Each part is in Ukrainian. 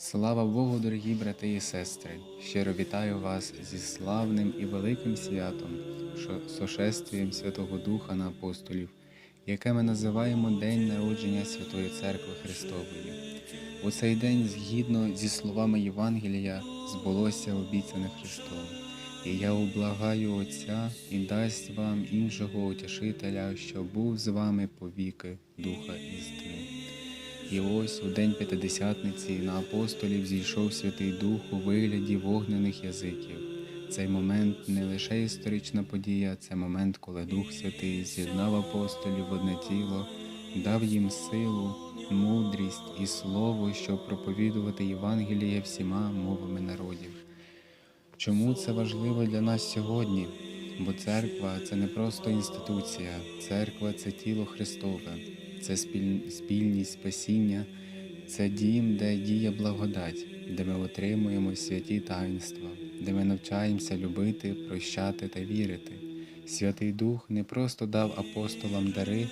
Слава Богу, дорогі брати і сестри! Щиро вітаю вас зі славним і великим святом, сошествієм Святого Духа на апостолів, яке ми називаємо День народження Святої Церкви Христової. У цей день, згідно зі словами Євангелія, збулося обіцяне Христом. І я облагаю Отця і дасть вам іншого утішителя, що був з вами повіки Духа істини. І ось у день П'ятидесятниці на апостолів зійшов Святий Дух у вигляді вогнених язиків. Цей момент не лише історична подія, це момент, коли Дух Святий з'єднав апостолів в одне тіло, дав їм силу, мудрість і слово, щоб проповідувати Євангеліє всіма мовами народів. Чому це важливо для нас сьогодні? Бо церква це не просто інституція, церква це тіло Христове, це спіль- спільність спасіння, це дім, де діє благодать, де ми отримуємо святі таїнства, де ми навчаємося любити, прощати та вірити. Святий Дух не просто дав апостолам дари,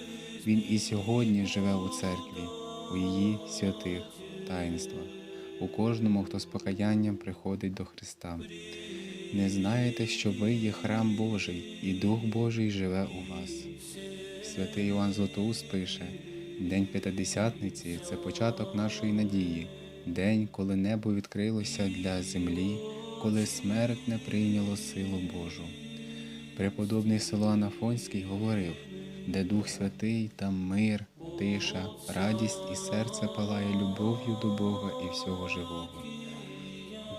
Він і сьогодні живе у церкві, у її святих таїнствах, у кожному, хто з покаянням приходить до Христа. Не знаєте, що ви є храм Божий, і Дух Божий живе у вас. Святий Іван Златоуст пише: День П'ятидесятниці це початок нашої надії, день, коли небо відкрилося для землі, коли смерть не прийняло силу Божу. Преподобний Силуан Афонський говорив, де Дух Святий, там мир, тиша, радість і серце палає любов'ю до Бога і всього живого.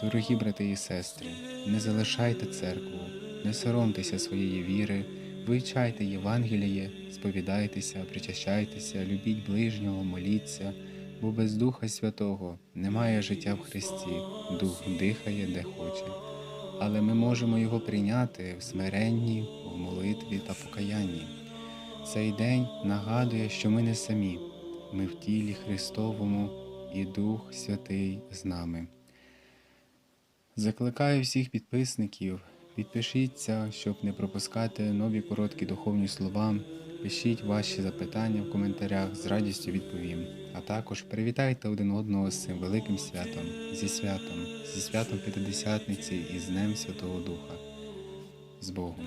Дорогі брати і сестри, не залишайте церкву, не соромтеся своєї віри, вивчайте Євангеліє, сповідайтеся, причащайтеся, любіть ближнього, моліться, бо без Духа Святого немає життя в Христі, Дух дихає де хоче. Але ми можемо його прийняти в смиренні, в молитві та покаянні. Цей день нагадує, що ми не самі, ми в тілі Христовому і Дух Святий з нами. Закликаю всіх підписників, підпишіться, щоб не пропускати нові короткі духовні слова. Пишіть ваші запитання в коментарях, з радістю відповім. А також привітайте один одного з цим великим святом, зі святом, зі святом П'ятидесятниці і з Днем Святого Духа. З Богом!